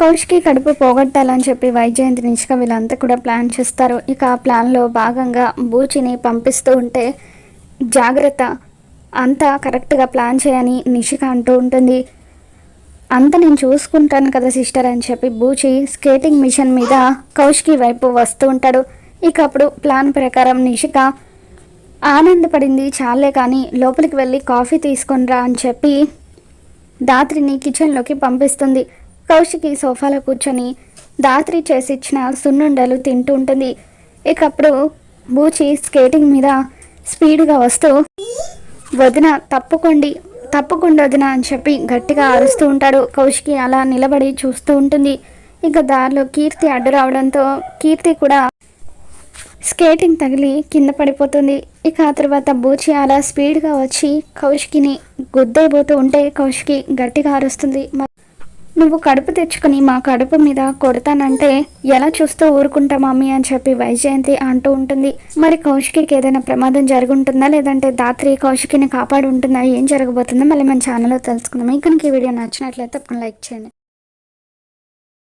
కౌష్కి కడుపు పోగొట్టాలని చెప్పి వైజయంతి నిష్క వీళ్ళంతా కూడా ప్లాన్ చేస్తారు. ఇక ఆ ప్లాన్లో భాగంగా బూచిని పంపిస్తూ ఉంటే జాగ్రత్త అంతా కరెక్ట్గా ప్లాన్ చేయని నిషిక అంటూ ఉంటుంది. అంత నేను చూసుకుంటాను కదా సిస్టర్ అని చెప్పి బూచి స్కేటింగ్ మిషన్ మీద కౌశికి వైపు వస్తూ ఉంటాడు. ఇక అప్పుడు ప్లాన్ ప్రకారం నిషిక ఆనందపడింది చాలే కానీ లోపలికి వెళ్ళి కాఫీ తీసుకొనిరా అని చెప్పి దాత్రిని కిచెన్లోకి పంపిస్తుంది. కౌశికి సోఫాలో కూర్చొని దాత్రి చేసి ఇచ్చిన సున్నుండలు తింటూ ఉంటుంది. ఇక అప్పుడు బూచి స్కేటింగ్ మీద స్పీడ్గా వస్తూ వదిన తప్పుకోండి తప్పకుండా వదిన అని చెప్పి గట్టిగా అరుస్తూ ఉంటాడు. కౌశికి అలా నిలబడి చూస్తూ ఉంటుంది. ఇక దారిలో కీర్తి అడ్డు రావడంతో కీర్తి కూడా స్కేటింగ్ తగిలి కింద పడిపోతుంది. ఇక ఆ తర్వాత బూచి అలా స్పీడ్గా వచ్చి కౌశికిని గుద్దేయబోతూ ఉంటే కౌశికి గట్టిగా అరుస్తుంది. నువ్వు కడుపు తెచ్చుకుని మా కడుపు మీద కొడతానంటే ఎలా చూస్తూ ఊరుకుంటా మమ్మీ అని చెప్పి వైజయంతి అంటూ ఉంటుంది. మరి కౌశికి ఏదైనా ప్రమాదం జరుగుంటుందా? లేదంటే దాత్రి కౌశికిని కాపాడు ఉంటుందా ఏం జరగబోతుందో మళ్ళీ మన ఛానల్లో తెలుసుకుందాం. ఇంకా ఈ వీడియో నచ్చినట్లయితే తప్పకుండా లైక్ చేయండి.